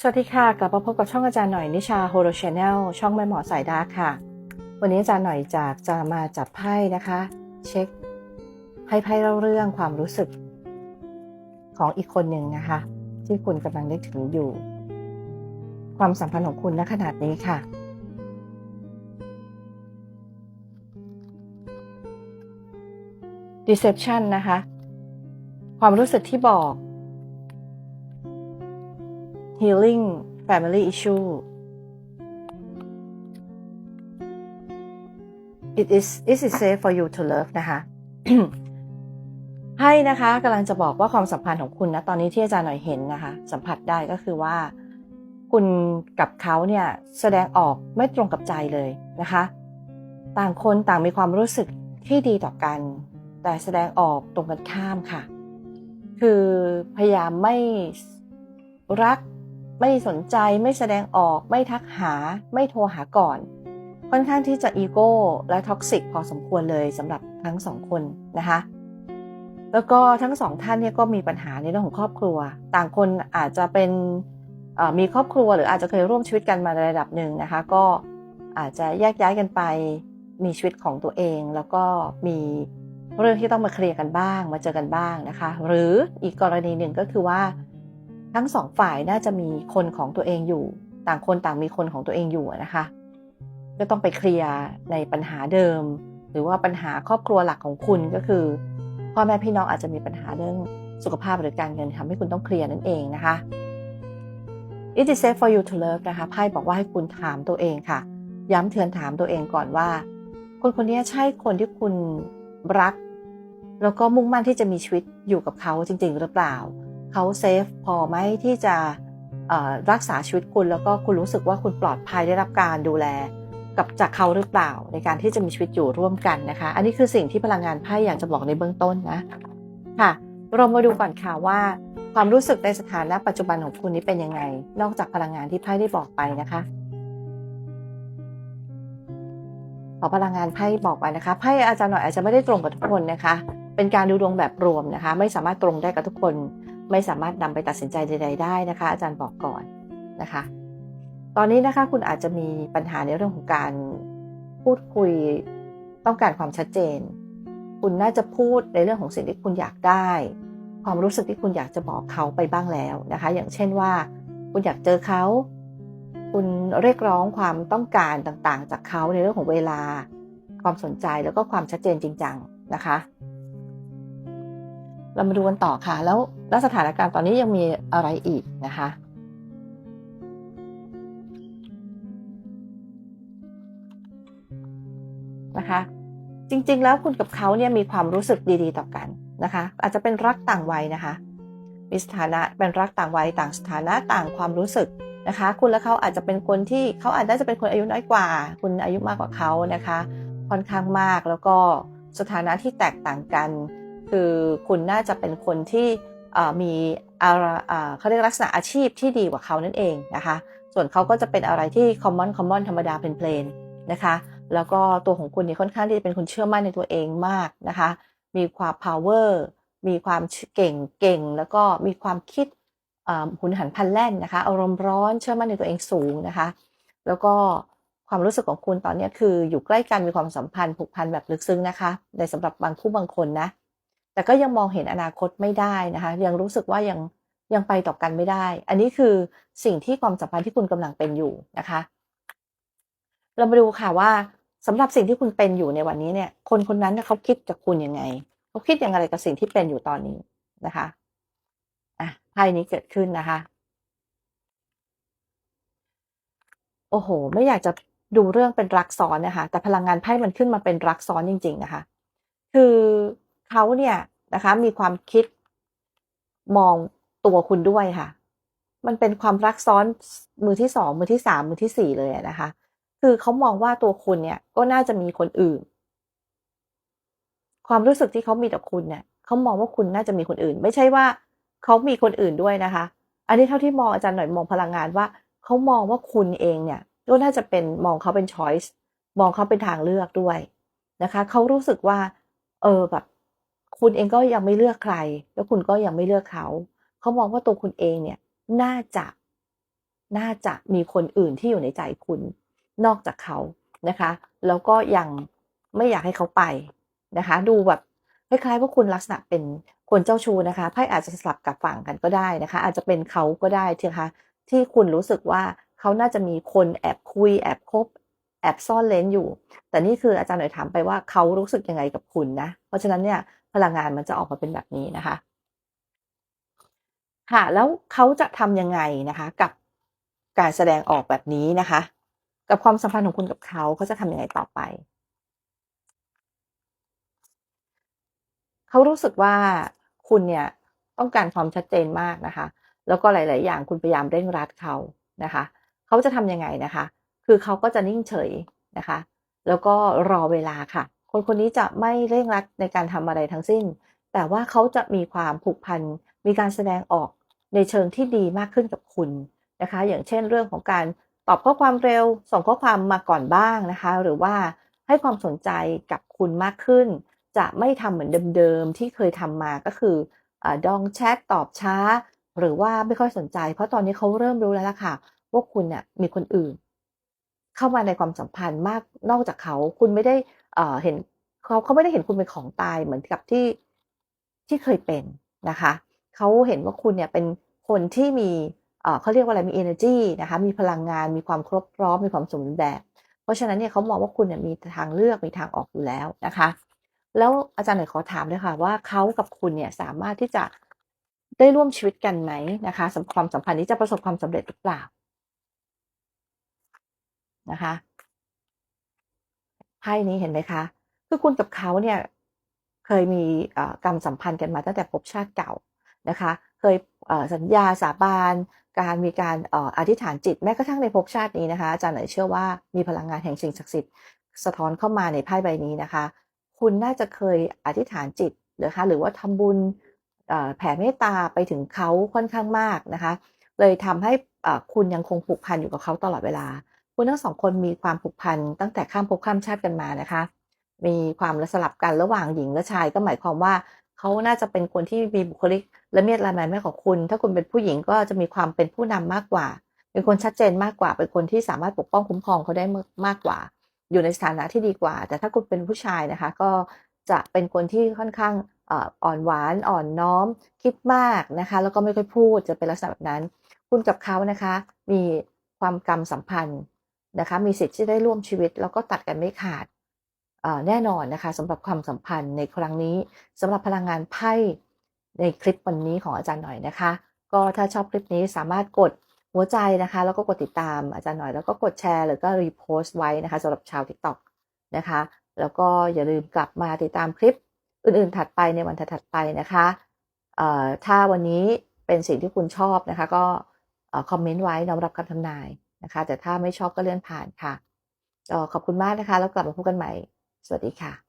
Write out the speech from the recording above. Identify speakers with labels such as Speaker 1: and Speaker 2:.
Speaker 1: สวัสดีค่ะกลับมาพบกับช่องอาจารย์หน่อยนิชาโฮโรชแนลช่องแม่หมอสายดาร์กค่ะ วันนี้อาจารย์หน่อยจากจะมาจับไพ่นะคะ เช็คให้ไพ่เล่าเรื่องความรู้สึก ของอีกคนหนึ่งนะคะ ที่คุณกำลังนึกถึงอยู่ ความสัมพันธ์ของคุณณขนาดนี้ค่ะ deception นะคะ ความรู้สึกที่บอก healing family issue it is it is safe for you to love นะคะให้นะคะกำลังจะบอกว่าความสัมพันธ์ของคุณนะตอนนี้ที่อาจารย์หน่อยเห็นนะคะ สัมผัสได้ก็คือว่า คุณกับเขาเนี่ยแสดงออกไม่ตรงกับใจเลยนะคะ ต่างคนต่างมีความรู้สึกที่ดีต่อกัน แต่แสดงออกตรงกันข้ามค่ะ คือพยายามไม่รัก ไม่สนใจไม่แสดงออกไม่ทักหา ไม่โทรหาก่อน ค่อนข้างที่จะอีโก้และท็อกซิกพอสมควรเลยสำหรับทั้งสองคนนะคะแล้วก็ทั้งสองท่านเนี่ยก็มีปัญหาในเรื่องของครอบครัว ต่างคนอาจจะเป็นมีครอบครัวหรืออาจจะเคยร่วมชีวิตกันมาในระดับหนึ่งนะคะ ก็อาจจะแยกย้ายกันไปมีชีวิตของตัวเอง แล้วก็มีเรื่องที่ต้องมาเคลียร์กันบ้าง มาเจอกันบ้างนะคะ หรืออีกกรณีหนึ่งก็คือว่า ทั้งสองฝ่ายน่าจะมีคนของตัวเองอยู่ ต่างคนต่างมีคนของตัวเองอยู่นะคะ ก็ต้องไปเคลียร์ในปัญหาเดิม หรือว่าปัญหาครอบครัวหลักของคุณก็คือพ่อแม่พี่น้องอาจจะมีปัญหาเรื่องสุขภาพหรือการเงินทำให้คุณต้องเคลียร์นั่นเองนะคะ It is safe for you to love นะคะไพ่บอกว่าให้คุณถามตัวเองค่ะ ย้ำเตือนถามตัวเองก่อนว่า คนคนนี้ใช่คนที่คุณรัก แล้วก็มุ่งมั่นที่จะมีชีวิตอยู่กับเขาจริง ๆ หรือเปล่า เขาเซฟพอไหมที่จะรักษาชีวิตคุณแล้วก็คุณรู้สึกว่าคุณปลอดภัยได้รับการดูแล กับจากเขาหรือเปล่าในการที่จะมีชีวิตอยู่ร่วมกันนะคะ อันนี้คือสิ่งที่พลังงานไพ่อยากจะบอกในเบื้องต้นนะค่ะ เรามาดูก่อนค่ะว่า ความรู้สึกในสถานะปัจจุบันของคุณนี้เป็นยังไง นอกจากพลังงานที่ไพ่ได้บอกไปนะคะขอพลังงานไพ่บอกไปนะคะไพ่อาจารย์หน่อยอาจจะไม่ได้ตรงกับทุกคนนะคะ เป็นการดูดวงแบบรวมนะคะ ไม่สามารถตรงได้กับทุกคน ไม่สามารถนำไปตัดสินใจใด ๆ ได้นะคะ อาจารย์บอกก่อนนะคะ ตอนนี้นะคะคุณอาจจะมีปัญหาในเรื่องของการพูดคุยต้องการความชัดเจน คุณน่าจะพูดในเรื่องของสิ่งที่คุณอยากได้ ความรู้สึกที่คุณอยากจะบอกเขาไปบ้างแล้วนะคะ อย่างเช่นว่า คุณอยากเจอเขา คุณเรียกร้องความต้องการต่างๆ จากเขาในเรื่องของเวลา ความสนใจแล้วก็ความชัดเจนจริงจังนะคะ เรามาดูกันต่อค่ะแล้ว แล้วสถานการณ์ตอนนี้ยังมีอะไรอีกนะคะ นะคะ จริง ๆ แล้วคุณกับเขาเนี่ยมีความรู้สึกดีๆ ต่อกันนะคะ อาจจะเป็นรักต่างวัยนะคะ มีสถานะเป็นรักต่างวัยต่างสถานะต่างความรู้สึกนะคะ คุณและเขาอาจจะเป็นคนที่เขาอาจจะเป็นคนอายุน้อยกว่า คุณอายุมากกว่าเขานะคะ ค่อนข้างมากแล้วก็สถานะที่แตกต่างกัน คือคุณน่าจะเป็นคนที่ มีเขาเรียกลักษณะอาชีพที่ดีกว่าเขานั่นเองนะคะ ส่วนเขาก็จะเป็นอะไรที่ common common ธรรมดาเพลนนะคะ แล้วก็ตัวของคุณนี่ค่อนข้างที่จะเป็นคนเชื่อมั่นในตัวเองมากนะคะ มีความ power มีความเก่งเก่ง แล้วก็มีความคิดหุนหันพันแล่นนะคะ อารมณ์ร้อนเชื่อมั่นในตัวเองสูงนะคะ แล้วก็ความรู้สึกของคุณตอนนี้คืออยู่ใกล้กันมีความสัมพันธ์ผูกพันแบบลึกซึ้งนะคะ ในสำหรับบางคู่บางคนนะ แต่ก็ยังมองเห็นอนาคตไม่ได้นะคะ ยังรู้สึกว่ายังยังไปต่อกันไม่ได้ อันนี้คือสิ่งที่ความสัมพันธ์ที่คุณกำลังเป็นอยู่นะคะ เรามาดูค่ะว่าสำหรับสิ่งที่คุณเป็นอยู่ในวันนี้เนี่ย คนคนนั้นเขาคิดกับคุณยังไงเขาคิดอย่างไรกับสิ่งที่เป็นอยู่ตอนนี้นะคะอะไพ่นี้เกิดขึ้นนะคะ โอ้โห ไม่อยากจะดูเรื่องเป็นรักซ้อนนะคะ แต่พลังงานไพ่มันขึ้นมาเป็นรักซ้อนจริง ๆ นะคะ คือ เขาเนี่ยนะคะมีความคิดมองตัวคุณด้วยค่ะ มันเป็นความรักซ้อนมือที่สองมือที่สามมือที่สี่เลยนะคะ คือเขามองว่าตัวคุณเนี่ยก็น่าจะมีคนอื่น ความรู้สึกที่เขามีต่อคุณเนี่ยเขามองว่าคุณน่าจะมีคนอื่น ไม่ใช่ว่าเขามีคนอื่นด้วยนะคะ อันนี้เท่าที่มองอาจารย์หน่อยมองพลังงานว่าเขามองว่าคุณเองเนี่ยก็น่าจะเป็นมองเขาเป็นช้อยส์มองเขาเป็นทางเลือกด้วยนะคะเขารู้สึกว่า เออแบบ คุณเองก็ยังไม่เลือกใคร แล้วคุณก็ยังไม่เลือกเขา เขามองว่าตัวคุณเองเนี่ยน่าจะน่าจะมีคนอื่นที่อยู่ในใจคุณนอกจากเขานะคะ แล้วก็ยังไม่อยากให้เขาไปนะคะ ดูแบบคล้ายๆว่าคุณลักษณะเป็นคนเจ้าชู้นะคะไพ่อาจจะสลับกับฝั่งกันก็ได้นะคะ อาจจะเป็นเขาก็ได้ที่คะที่คุณรู้สึกว่าเขาน่าจะมีคนแอบคุยแอบคบแอบซ่อนเลนอยู่ แต่นี่คืออาจารย์หน่อยถามไปว่าเขารู้สึกยังไงกับคุณนะ เพราะฉะนั้นเนี่ย พลังงานมันจะออกมาเป็นแบบนี้นะคะ ค่ะ แล้วเขาจะทำยังไงนะคะ กับการแสดงออกแบบนี้นะคะ กับความสัมพันธ์ของคุณกับเขาเขาจะทำยังไงต่อไปเขารู้สึกว่าคุณเนี่ยต้องการความชัดเจนมากนะคะ แล้วก็หลาย ๆ อย่างคุณพยายามเร่งรัดเขานะคะ เขาจะทำยังไงนะคะ คือเขาก็จะนิ่งเฉยนะคะ แล้วก็รอเวลาค่ะ คนคนนี้จะไม่เร่งรัดในการทำอะไรทั้งสิ้น แต่ว่าเขาจะมีความผูกพัน มีการแสดงออกในเชิงที่ดีมากขึ้นกับคุณนะคะ อย่างเช่นเรื่องของการตอบข้อความเร็ว ส่งข้อความมาก่อนบ้างนะคะ หรือว่าให้ความสนใจกับคุณมากขึ้น จะไม่ทำเหมือนเดิมๆที่เคยทำมาก็คืออดองแชทตอบช้า หรือว่าไม่ค่อยสนใจ เพราะตอนนี้เขาเริ่มรู้แล้วล่ะค่ะว่าคุณเนี่ยมีคนอื่น เข้ามาในความสัมพันธ์มากนอกจากเขา คุณไม่ได้ เห็นเขาเขาไม่ได้เห็นคุณเป็นของตายเหมือนกับที่ที่เคยเป็นนะคะเขาเห็นว่าคุณเนี่ยเป็นคนที่มีเขาเรียกว่าอะไรมี energy นะคะมีพลังงานมีความครบพร้อมมีความสมบูรณ์แบบ เพราะฉะนั้นเนี่ยเขามองว่าคุณเนี่ยมีทางเลือกมีทางออกอยู่แล้วนะคะ แล้วอาจารย์หน่อยขอถามเลยค่ะว่าเขากับคุณเนี่ยสามารถที่จะได้ร่วมชีวิตกันไหมนะคะความสัมพันธ์นี้จะประสบความสำเร็จหรือเปล่านะคะ ไพ่นี้เห็นไหมคะ คือคุณกับเขาเนี่ยเคยมีกรรมสัมพันธ์กันมาตั้งแต่ภพชาติเก่านะคะ เคยสัญญาสาบานการมีการอธิษฐานจิตแม้กระทั่งในภพชาตินี้นะคะอาจารย์หน่อยเชื่อว่ามีพลังงานแห่งสิ่งศักดิ์สิทธิ์สะท้อนเข้ามาในไพ่ใบนี้นะคะ คุณน่าจะเคยอธิษฐานจิตนะคะหรือว่าทำบุญแผ่เมตตาไปถึงเขาค่อนข้างมากนะคะ เลยทำให้คุณยังคงผูกพันอยู่กับเขาตลอดเวลา คุณทั้งสองคนมีความผูกพันตั้งแต่ข้ามภพข้ามชาติกันมานะคะ มีความสลับกันระหว่างหญิงและชายก็หมายความว่าเขาน่าจะเป็นคนที่มีบุคลิกและเมียดลายแมนแม่ของคุณ ถ้าคุณเป็นผู้หญิงก็จะมีความเป็นผู้นำมากกว่า เป็นคนชัดเจนมากกว่า เป็นคนที่สามารถปกป้องคุ้มครองเขาได้มากกว่า อยู่ในสถานะที่ดีกว่า แต่ถ้าคุณเป็นผู้ชายนะคะ ก็จะเป็นคนที่ค่อนข้างอ่อนหวานอ่อนน้อม คิดมากนะคะ แล้วก็ไม่ค่อยพูดจะเป็นลักษณะแบบนั้น คุณกับเขานะคะ มีความกรรมสัมพันธ์ นะคะมีสิทธิ์ที่ได้ร่วมชีวิต แล้วก็ตัดกันไม่ขาดแน่นอนนะคะสำหรับความสัมพันธ์ในครั้งนี้สำหรับพลังงานไพ่ในคลิปวันนี้ของอาจารย์หน่อยนะคะ ก็ถ้าชอบคลิปนี้สามารถกดหัวใจนะคะ แล้วก็กดติดตามอาจารย์หน่อยแล้วก็กดแชร์หรือก็รีโพสต์ไว้นะคะสำหรับชาว TikTok นะคะ แล้วก็อย่าลืมกลับมาติดตามคลิปอื่นๆถัดไปในวันถัดไปนะคะถ้าวันนี้เป็นสิ่งที่คุณชอบนะคะ ก็คอมเมนต์ไว้น้อมรับคำทำนาย นะคะ แต่ถ้าไม่ชอบก็เลื่อนผ่านค่ะขอบคุณมากนะคะ แล้วกลับมาพบกันใหม่ สวัสดีค่ะ